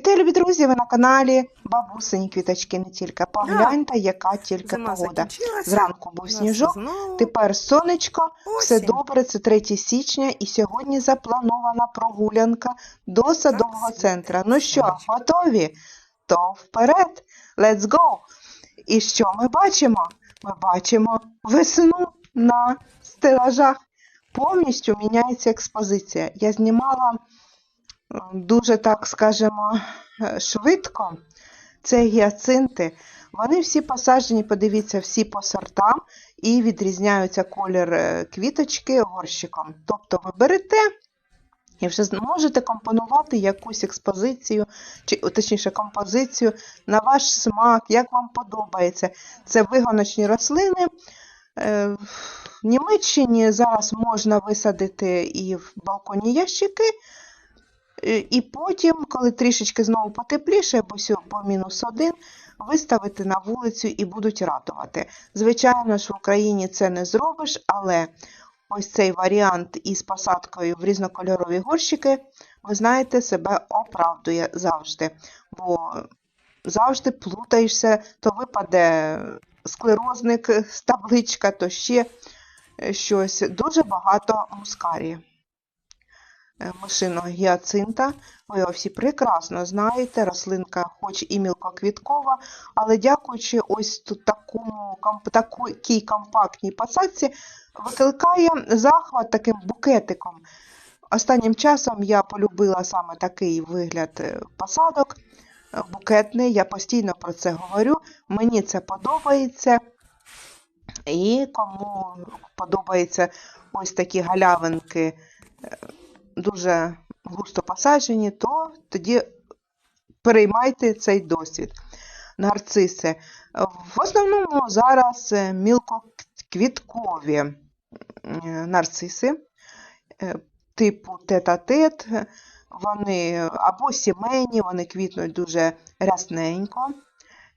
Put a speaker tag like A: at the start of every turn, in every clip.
A: Вітаю, любі друзі! Ви на каналі Бабусині квіточки не тільки. Погляньте, яка тільки
B: Зима
A: погода. Зранку був сніжок,
B: знову
A: тепер сонечко, все добре, це 3 січня, і сьогодні запланована прогулянка до садового центру. Ну що, готові? То вперед! Let's go! І що ми бачимо? Ми бачимо весну на стелажах. Повністю міняється експозиція. Я знімала дуже, так скажемо, швидко. Це гіацинти. Вони всі посаджені, подивіться, всі по сортам і відрізняються колір е, квіточки горщиком. Тобто ви берете і вже зможете компонувати якусь експозицію, чи точніше композицію на ваш смак, як вам подобається. Це вигоночні рослини. Е, В Німеччині зараз можна висадити і в балконі ящики, і потім, коли трішечки знову потепліше, сьо- мінус один, виставити на вулицю і будуть радувати. Звичайно ж, в Україні це не зробиш, але ось цей варіант із посадкою в різнокольорові горщики, ви знаєте, себе оправдує завжди. Бо завжди плутаєшся, то випаде склерозник, табличка, то ще е, щось. Дуже багато мускарії. Е, Мишиного гіацинта. Ви його всі прекрасно знаєте. Рослинка, хоч і мілкоквіткова, але дякуючи ось тут такому такій компактній посадці, викликає захват таким букетиком. Останнім часом я полюбила саме такий вигляд е, посадок е, букетний. Я постійно про це говорю. Мені це подобається. І кому подобаються ось такі галявинки дуже густо посаджені, то тоді переймайте цей досвід. Нарциси. В основному зараз е, мілкоквіткові нарциси е, типу тет-а-тет. Вони або сімейні, вони квітнуть дуже рясненько.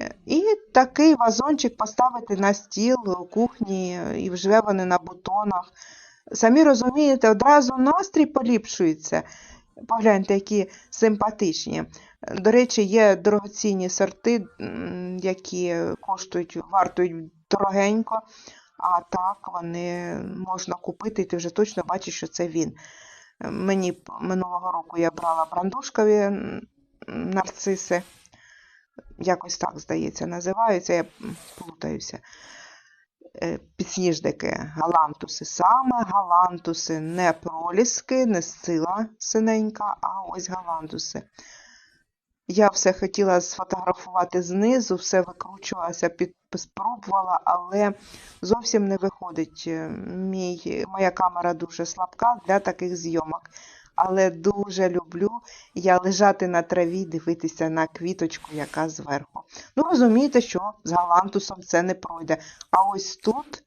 A: Е, І такий вазончик поставити на стіл у кухні, і вже вони на бутонах. Самі розумієте, одразу настрій поліпшується. Погляньте, які симпатичні. До речі, є дорогоцінні сорти, які коштують, вартують дорогенько, а так вони можна купити, і ти вже точно бачиш, що це він. Мені минулого року я брала брандушкові нарциси. Якось так, здається, називаються, я плутаюся. Е, Підсніжники, галантуси. Саме галантуси, не проліски, не сила синенька, а ось галантуси. Я все хотіла сфотографувати знизу, все викручувалася, спробувала, але зовсім не виходить. Е, Мій, моя камера дуже слабка для таких зйомок. Але дуже люблю я лежати на траві, дивитися на квіточку, яка зверху. Ну, розумієте, що з галантусом це не пройде. А ось тут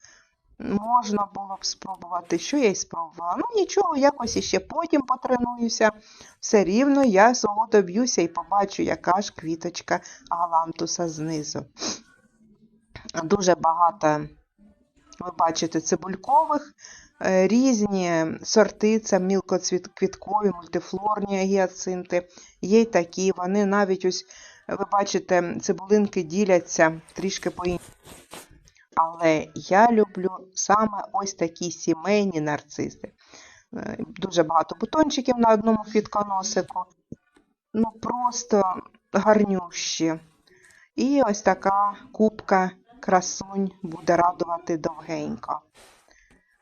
A: можна було б спробувати, що я й спробувала. Ну, нічого, якось іще потім потренуюся. Все рівно я свого доб'юся і побачу, яка ж квіточка галантуса знизу. Дуже багато, ви бачите, цибулькових. Е, Різні сорти, це мілкоквіткові, мультифлорні гіацинти. Є й такі, вони навіть ось, ви бачите, цибулинки діляться трішки по іншому. Але я люблю саме ось такі сімейні нарциси. Е, Дуже багато бутончиків на одному квітконосику. Ну, просто гарнющі. І ось така кубка красунь буде радувати довгенько.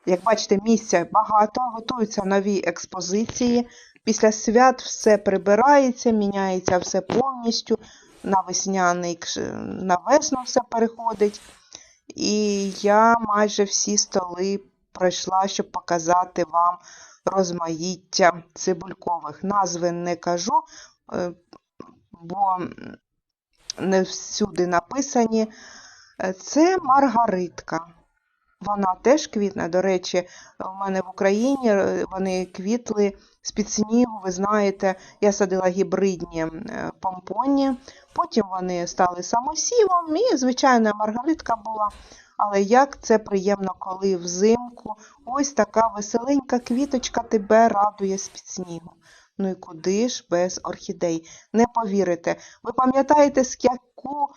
A: Як бачите, місця багато, готуються нові експозиції. Після свят все прибирається, міняється все повністю. На весняний, на весну все переходить. І я майже всі столи пройшла, щоб показати вам розмаїття цибулькових. Назви не кажу, е, бо не всюди написані. Е, Це маргаритка. Вона теж квітне. До речі, в мене в Україні е, вони квітли з-під снігу. Ви знаєте, я садила гібридні е, помпоні, потім вони стали самосівом, і звичайна маргаритка була. Але як це приємно, коли взимку ось така веселенька квіточка тебе радує з-під снігу. Ну і куди ж без орхідей? Не повірите. Ви пам'ятаєте, з яку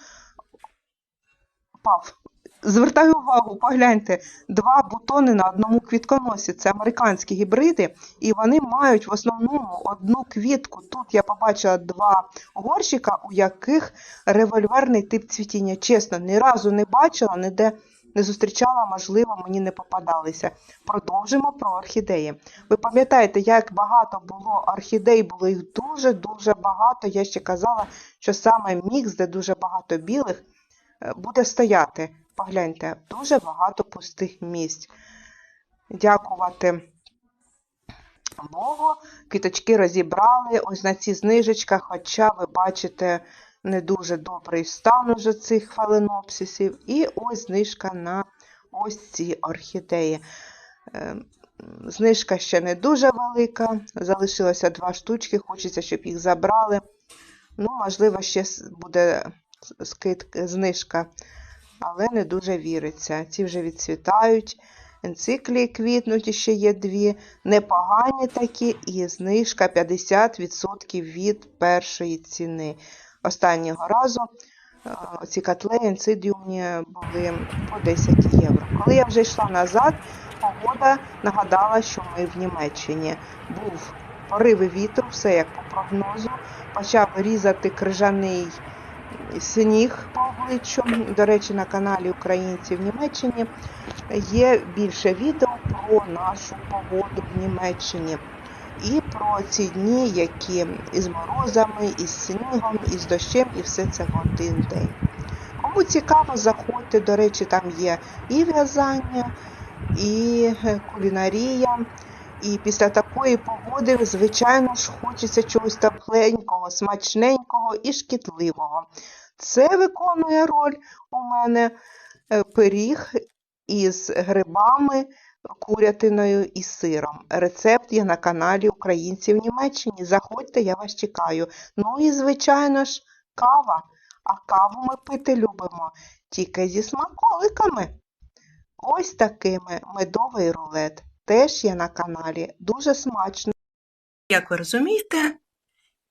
A: пав? Звертаю увагу, погляньте, два бутони на одному квітконосі. Це американські гібриди, і вони мають в основному одну квітку. Тут я побачила два горщика, у яких револьверний тип цвітіння. Чесно, ні разу не бачила, ніде не зустрічала, можливо, мені не попадалися. Продовжимо про орхідеї. Ви пам'ятаєте, як багато було орхідей, було їх дуже-дуже багато. Я ще казала, що саме мікс, де дуже багато білих, е, буде стояти. Погляньте, дуже багато пустих місць. Дякувати Богу, квіточки розібрали. Ось на ці знижечках, хоча ви бачите не дуже добрий стан уже цих фаленопсисів. І ось знижка на ось ці орхідеї. Е, Знижка ще не дуже велика, залишилося два штучки, хочеться, щоб їх забрали. Ну, можливо, ще буде скидка, знижка, але не дуже віриться. Ці вже відцвітають, енциклії квітнуть, і ще є дві, непогані такі, і знижка 50% від першої ціни. Останнього разу е, ці котли енцидіумні були по 10 євро. Коли я вже йшла назад, погода нагадала, що ми в Німеччині. Був пориви вітру, все як по прогнозу. Почав різати крижаний сніг по обличчю. До речі, на каналі Українці в Німеччині є більше відео про нашу погоду в Німеччині. І про ці дні, які із морозами, із снігом, із дощем, і все це в один день. Кому цікаво, заходьте, до речі, там є і в'язання, і е, кулінарія. І після такої погоди, звичайно ж, хочеться чогось тепленького, смачненького і шкідливого. Це виконує роль у мене е, пиріг із грибами, курятиною і сиром. Рецепт є на каналі Українці в Німеччині. Заходьте, я вас чекаю. Ну і, звичайно ж, кава. А каву ми пити любимо тільки зі смаколиками. Ось такими медовий рулет. Теж є на каналі. Дуже смачно.
B: Як ви розумієте,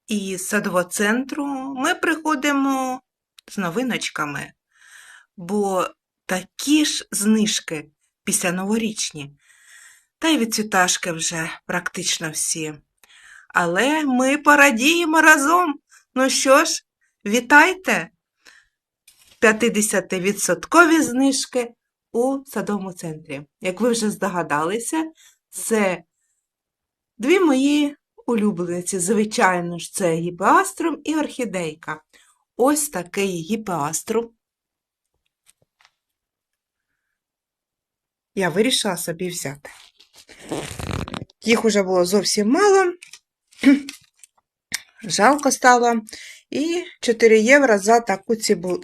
B: із садового центру ми приходимо з новиночками, бо такі ж знижки після новорічні, та й відцвіташки вже практично всі. Але ми порадіємо разом. Ну що ж, вітайте! 50% знижки у садовому центрі. Як ви вже здогадалися, це Дві мої улюблениці, звичайно ж, це гіпеаструм і орхідейка. Ось такий гіпеаструм. Я вирішила собі взяти. Їх уже було зовсім мало. Жалко стало. І 4 євро за таку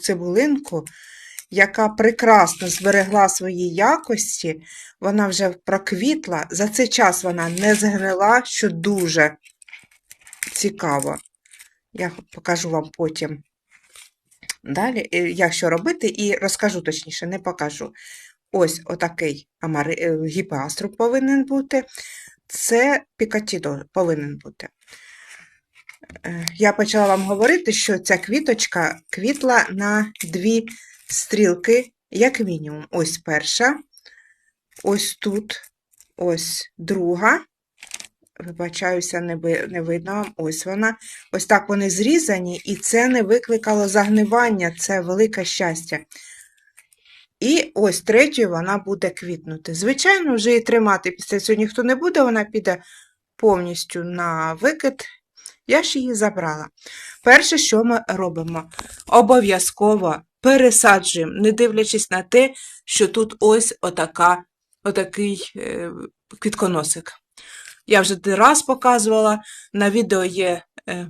B: цибулинку, яка прекрасно зберегла свої якості. Вона вже проквітла. За цей час вона не згнила, що дуже цікаво. Я покажу вам потім далі, е, як що робити, і розкажу точніше, не покажу. Ось отакий амари... е, повинен бути. Це пікатідо повинен бути. Е, Я почала вам говорити, що ця квіточка квітла на дві стрілки, як мінімум. Ось перша, ось тут, ось друга. Вибачаюся, не, не видно. Ось вона. Ось так вони зрізані, і це не викликало загнивання, це велике щастя. І ось третьою вона буде квітнути. Звичайно, вже її тримати після цього ніхто не буде, вона піде повністю на викид. Я ж її забрала. Перше, що ми робимо? Обов'язково пересаджуємо, не дивлячись на те, що тут ось отака, отакий е, квітконосик. Я вже не раз показувала, на відео є е,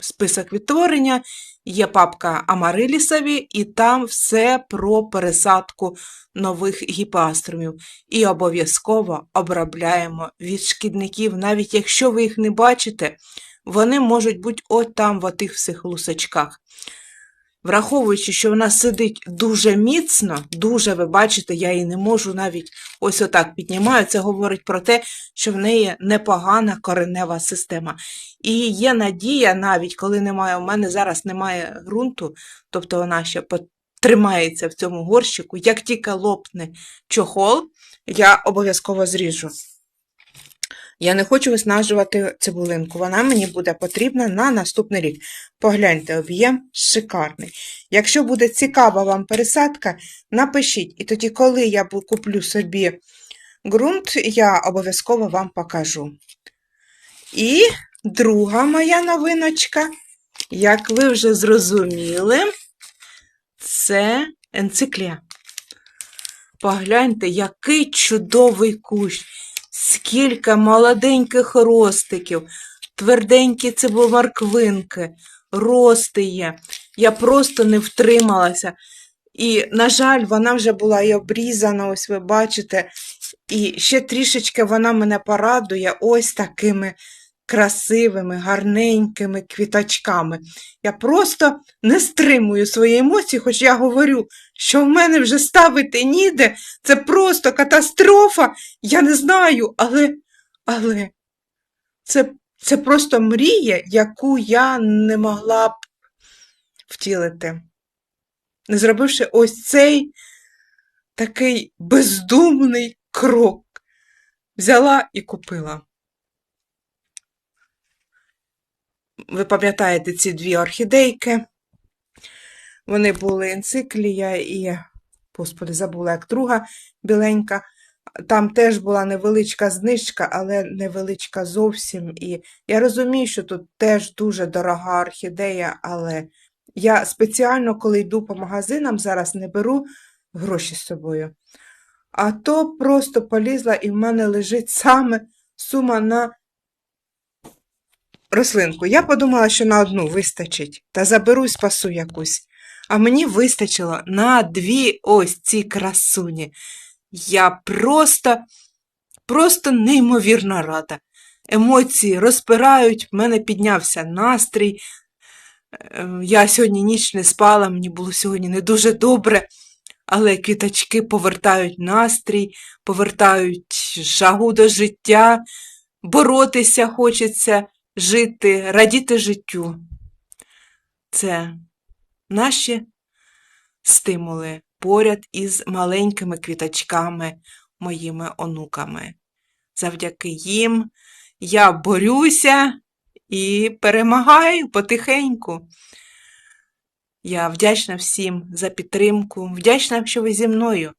B: список відтворення, є папка Амарилісові, і там все про пересадку нових гіпаструмів. І обов'язково обробляємо від шкідників, навіть якщо ви їх не бачите, вони можуть бути от там, в отих всіх лусочках.
A: Враховуючи, що вона сидить дуже міцно, дуже, ви бачите, я її не можу навіть ось отак піднімаю. Це говорить про те, що в неї непогана коренева система. І є надія, навіть коли немає, у мене зараз немає ґрунту, тобто вона ще тримається в цьому горщику. Як тільки лопне чохол, я обов'язково зріжу. Я не хочу виснажувати цибулинку, вона мені буде потрібна на наступний рік. Погляньте, об'єм шикарний. Якщо буде цікава вам пересадка, напишіть, і тоді, коли я куплю собі ґрунт, я обов'язково вам покажу. І друга моя новиночка, як ви вже зрозуміли, це енциклія. Погляньте, який чудовий кущ, скільки молоденьких ростиків, тверденькі цибоморквинки, рости є. Я просто не втрималася. І, на жаль, вона вже була і обрізана, ось ви бачите. І ще трішечки вона мене порадує ось такими красивими, гарненькими квіточками. Я просто не стримую свої емоції, хоч я говорю, що в мене вже ставити ніде, це просто катастрофа. Я не знаю, але, але це, це просто мрія, яку я не могла б втілити. Не зробивши ось цей такий бездумний крок. Взяла і купила. Ви пам'ятаєте ці дві орхідейки? Вони були енциклія і, господи, забула, як друга біленька. Там теж була невеличка знижка, але невеличка зовсім. І я розумію, що тут теж дуже дорога орхідея, але я спеціально, коли йду по магазинам, зараз не беру гроші з собою. А то просто полізла і в мене лежить саме сума на рослинку. Я подумала, що на одну вистачить, та заберу і спасу якусь. А мені вистачило на дві ось ці красуні. Я просто, просто неймовірно рада. Емоції розпирають, в мене піднявся настрій. Е, Я сьогодні ніч не спала, мені було сьогодні не дуже добре, але квіточки повертають настрій, повертають жагу до життя, боротися хочеться, жити, радіти життю. Це наші стимули поряд із маленькими квіточками, моїми онуками. Завдяки їм я борюся і перемагаю потихеньку. Я вдячна всім за підтримку, вдячна, що ви зі мною.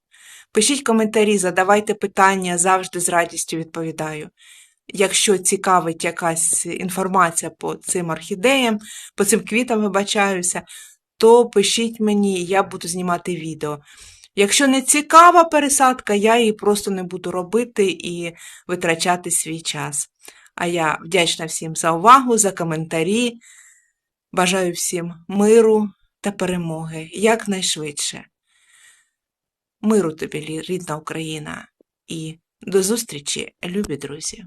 A: Пишіть коментарі, задавайте питання, завжди з радістю відповідаю. Якщо цікавить якась інформація по цим орхідеям, по цим квітам вибачаюся, то пишіть мені, я буду знімати відео. Якщо не цікава пересадка, я її просто не буду робити і витрачати свій час. А я вдячна всім за увагу, за коментарі. Бажаю всім миру та перемоги якнайшвидше. Миру тобі, рідна Україна, і до зустрічі, любі друзі!